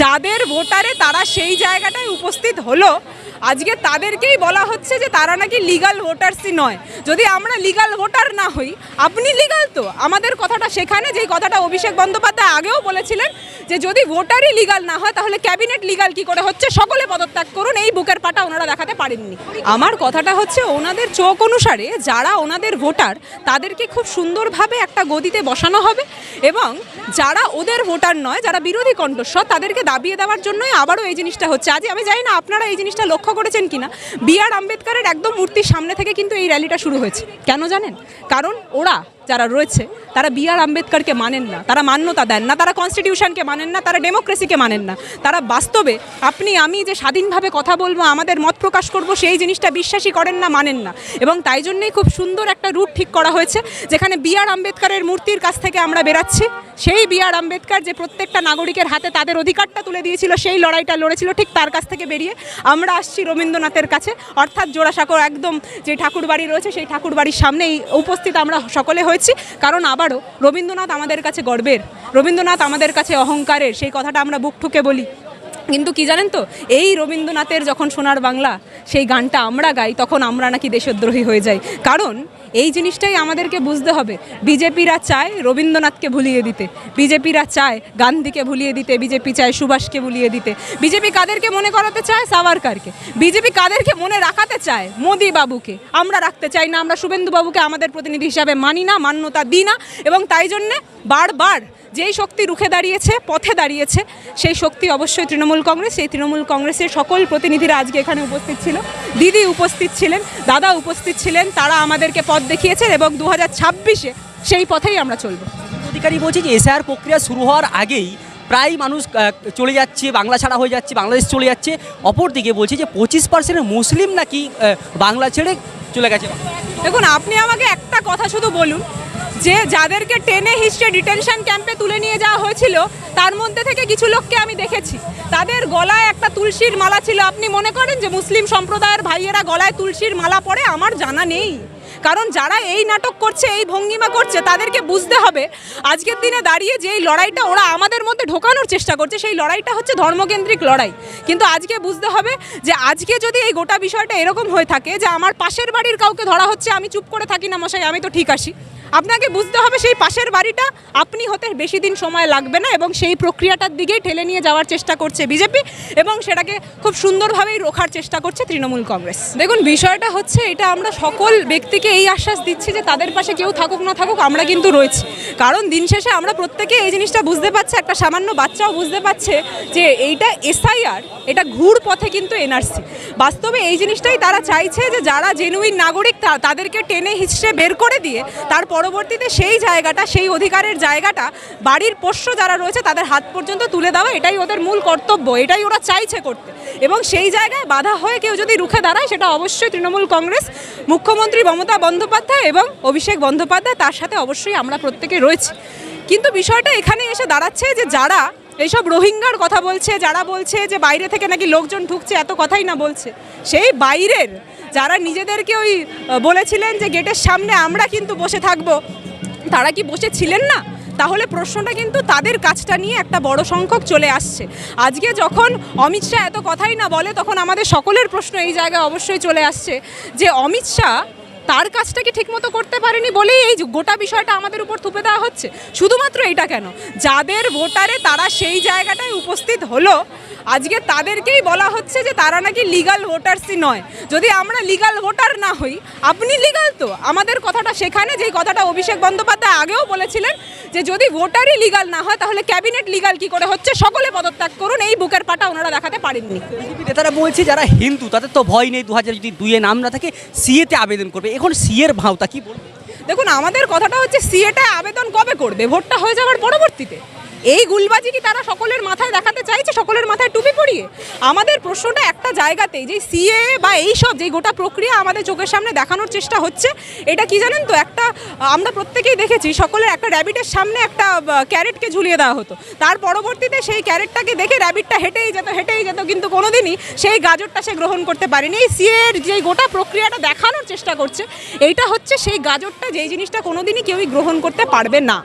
যাদের ভোটারে তারা সেই জায়গাটায় উপস্থিত হলো, আজকে তাদেরকেই বলা হচ্ছে যে তারা নাকি লিগাল ভোটার্সই নয়। যদি আমরা লিগাল ভোটার না হই, আপনি লিগাল তো? আমাদের কথাটা সেখানে, যেই কথাটা অভিষেক বন্দ্যোপাধ্যায় আগেও বলেছিলেন যে যদি ভোটারই লিগাল না হয়, তাহলে ক্যাবিনেট লিগাল কি করে হচ্ছে? সকলে পদত্যাগ করুন, এই বুকের পাটা ওনারা দেখাতে পারেননি। আমার কথাটা হচ্ছে, ওনাদের চোখ অনুসারে যারা ওনাদের ভোটার তাদেরকে খুব সুন্দরভাবে একটা গদিতে বসানো হবে এবং যারা ওদের ভোটার নয়, যারা বিরোধী কণ্ঠস্বর, তাদেরকে দাবিয়ে দেওয়ার জন্যই আবারও এই জিনিসটা হচ্ছে। আজ আমি জানি না আপনারা এই জিনিসটা লক্ষ্য করেছেন কিনা। বি আর আম্বেদকরের একদম মূর্তির সামনে থেকে কিন্তু এই র্যালিটা শুরু হয়েছে। কেন জানেন? কারণ ওরা যারা রয়েছে, তারা বি আর আম্বেদকরকে মানেন না, তারা মান্যতা দেন না, তারা কনস্টিটিউশনকে মানেন না, তারা ডেমোক্রেসিকে মানেন না। তারা বাস্তবে আপনি, আমি যে স্বাধীনভাবে কথা বলব, আমাদের মত প্রকাশ করব, সেই জিনিসটা বিশ্বাসী করেন না, মানেন না। এবং তাই জন্যেই খুব সুন্দর একটা রুট ঠিক করা হয়েছে, যেখানে বি আর আম্বেদকরের মূর্তির কাছ থেকে আমরা বেরাচ্ছি। সেই বি আর আম্বেদকর যে প্রত্যেকটা নাগরিকের হাতে তাদের অধিকারটা তুলে দিয়েছিল, সেই লড়াইটা লড়েছিল ঠিক তার কাছ থেকে বেরিয়ে আমরা আসছি রবীন্দ্রনাথের কাছে। অর্থাৎ জোড়াসাঁকো একদম যে ঠাকুরবাড়ি রয়েছে, সেই ঠাকুরবাড়ির সামনেই উপস্থিত আমরা সকলে হয়েছি। কারণ আবারও রবীন্দ্রনাথ আমাদের কাছে গর্বের, রবীন্দ্রনাথ আমাদের কাছে অহংকারের, সেই কথাটা আমরা বুক ঠুকে বলি। কিন্তু কি জানেন তো, এই রবীন্দ্রনাথের যখন সোনার বাংলা, সেই গানটা আমরা গাই, তখন আমরা নাকি দেশদ্রোহী হয়ে যাই। কারণ, এই জিনিসটাই আমাদেরকে বুঝতে হবে। বিজেপিরা চায় রবীন্দ্রনাথকে ভুলিয়ে দিতে। বিজেপিরা চায় গান্ধীকে ভুলিয়ে দিতে, বিজেপি চায় সুভাষকে ভুলিয়ে দিতে। বিজেপি কাদেরকে মনে করাতে চায়? সাভারকারকে। বিজেপি কাদেরকে মনে রাখাতে চায়? মোদি বাবুকে আমরা রাখতে চাই না, আমরা শুভেন্দু বাবুকে আমাদের প্রতিনিধি হিসাবে মানি না, মান্যতা দিই না। এবং তাই জন্যে বারবার যেই শক্তি রুখে দাঁড়িয়েছে, পথে দাঁড়িয়েছে, সেই শক্তি অবশ্যই তৃণমূল কংগ্রেস সেই তৃণমূল কংগ্রেসের সকল প্রতিনিধিরা আজকে এখানে উপস্থিত ছিল। দিদি উপস্থিত ছিলেন দাদা উপস্থিত ছিলেন তারা আমাদেরকে পথ দেখিয়েছেন এবং দু হাজার ছাব্বিশে সেই পথেই আমরা চলবো। অধিকারী বলছে যে এসআর প্রক্রিয়া শুরু হওয়ার আগেই প্রায় মানুষ চলে যাচ্ছে বাংলা ছাড়া হয়ে যাচ্ছে বাংলাদেশ চলে যাচ্ছে। অপরদিকে বলছে যে পঁচিশ পার্সেন্ট মুসলিম নাকি বাংলা ছেড়ে চলে গেছে। দেখুন আপনি আমাকে একটা কথা শুধু বলুন যে যাদেরকে টেনে হিস্ট্রে ডিটেনশন ক্যাম্পে তুলে নিয়ে যাওয়া হয়েছিল, তার মধ্যে থেকে কিছু লোককে আমি দেখেছি। তাদের গলায় একটা তুলসীর মালা ছিল। আপনি মনে করেন যে মুসলিম সম্প্রদায়ের ভাইয়েরা গলায় তুলসীর মালা পরে? আমার জানা নেই। কারণ যারা এই নাটক করছে, এই ভঙ্গিমা করছে, তাদেরকে বুঝতে হবে, আজকের দিনে দাঁড়িয়ে যে এই লড়াইটা ওরা আমাদের মধ্যে ঢোকানোর চেষ্টা করছে, সেই লড়াইটা হচ্ছে ধর্মকেন্দ্রিক লড়াই। কিন্তু আজকে বুঝতে হবে যে আজকে যদি এই গোটা বিষয়টা এরকম হয়ে থাকে যে আমার পাশের বাড়ির কাউকে ধরা হচ্ছে, আমি চুপ করে থাকি না মশাই, আমি তো ঠিক আসি আপনাকে বুঝতে হবে সেই পাশের বাড়িটা আপনি হতে বেশি দিন সময় লাগবে না এবং সেই প্রক্রিয়াটার দিকেই ঠেলে নিয়ে যাওয়ার চেষ্টা করছে বিজেপি এবং সেটাকে খুব সুন্দরভাবেই রোখার চেষ্টা করছে তৃণমূল কংগ্রেস। দেখুন, বিষয়টা হচ্ছে এটা আমরা সকল ব্যক্তিকে এই আশ্বাস দিচ্ছি যে তাদের পাশে কেউ থাকুক না থাকুক আমরা কিন্তু রয়েছি। কারণ দিন শেষে আমরা প্রত্যেকে এই জিনিসটা বুঝতে পারছি, একটা সামান্য বাচ্চাও বুঝতে পারছে যে এইটা এসআইআর, এটা ঘুর পথে কিন্তু এনআরসি। বাস্তবে এই জিনিসটাই তারা চাইছে যে যারা জেনুইন নাগরিক তাদেরকে টেনে হিসড়ে বের করে দিয়ে তার পরবর্তীতে সেই জায়গাটা, সেই অধিকারের জায়গাটা, বাড়ির পোষ্য যারা রয়েছে তাদের হাত পর্যন্ত তুলে দেওয়া এটাই ওদের মূল কর্তব্য, এটাই ওরা চাইছে করতে। এবং সেই জায়গায় বাধা হয়ে কেউ যদি রুখে দাঁড়ায়, সেটা অবশ্যই তৃণমূল কংগ্রেস, মুখ্যমন্ত্রী মমতা বন্দ্যোপাধ্যায় এবং অভিষেক বন্দ্যোপাধ্যায়, তার সাথে অবশ্যই আমরা প্রত্যেকে রয়েছি। কিন্তু বিষয়টা এখানে এসে দাঁড়াচ্ছে যে যারা এইসব রোহিঙ্গার কথা বলছে, যারা বলছে যে বাইরে থেকে নাকি লোকজন ঢুকছে, এত কথাই না বলছে, সেই বাইরের যারা নিজেদেরকে ওই বলেছিলেন যে গেটের সামনে আমরা কিন্তু বসে থাকব, তারা কি বসেছিলেন না? তাহলে প্রশ্নটা কিন্তু তাদের কাজটা নিয়ে একটা বড় সংখ্যক চলে আসছে। আজকে যখন অমিত শাহ এত কথাই না বলে, তখন আমাদের সকলের প্রশ্ন এই জায়গায় অবশ্যই চলে আসছে যে অমিত শাহ তার কাজটা কি ঠিকমতো করতে পারেনি বলেই এই গোটা বিষয়টা আমাদের উপর থুপে দেওয়া হচ্ছে। শুধুমাত্র এটা কেন? যাদের ভোটারে তারা সেই জায়গাটায় উপস্থিত হলো, আজকে তাদেরকেই বলা হচ্ছে যে তারা নাকি লিগাল ভোটার্সই নয়। যদি আমরা লিগাল ভোটার না হই, আপনি লিগাল তো। আমাদের কথাটা সেখানে, যেই কথাটা অভিষেক বন্দ্যোপাধ্যায় আগেও বলেছিলেন যে যদি ভোটারই লিগাল না হয়, তাহলে ক্যাবিনেট লিগাল কি করে হচ্ছে? সকলে পদত্যাগ করুন, এই বুকের পাটা ওনারা দেখাতে পারেননি। নেতারা বলছে, যারা হিন্দু, তাদের তো ভয় নেই। দু হাজার যদি দুইয়ে নাম না থাকে সিএতে আবেদন করবে। এখন সিএর ভাওতা, কি বলব? দেখুন, আমাদের কথাটা হচ্ছে, সিএটা আবেদন কবে করবে? ভোটটা হয়ে যাওয়ার পরবর্তীতে। এই গুলবাজি কি তারা সকলের মাথায় দেখাতে চাইছে? সকলের মাথায় টুপি পরিয়ে? আমাদের প্রশ্নটা একটা জায়গাতেই, যে সিএ বা এই সব যে গোটা প্রক্রিয়া আমাদের চোখের সামনে দেখানোর চেষ্টা হচ্ছে, এটা কি জানেন তো? একটা, আমরা প্রত্যেকেই দেখেছি, সকলের একটা র্যাবিটের সামনে একটা ক্যারেটকে ঝুলিয়ে দেওয়া হতো। তার পরবর্তীতে সেই ক্যারেটটাকে দেখে র্যাবিটটা হেঁটেই যেত হেঁটেই যেত, কিন্তু কোনোদিনই সেই গাজরটা সে গ্রহণ করতে পারেনি। এই সিএ এর যে গোটা প্রক্রিয়াটা দেখানোর চেষ্টা করছে, এইটা হচ্ছে সেই গাজরটা, যেই জিনিসটা কোনোদিনই কেউই গ্রহণ করতে পারবে না।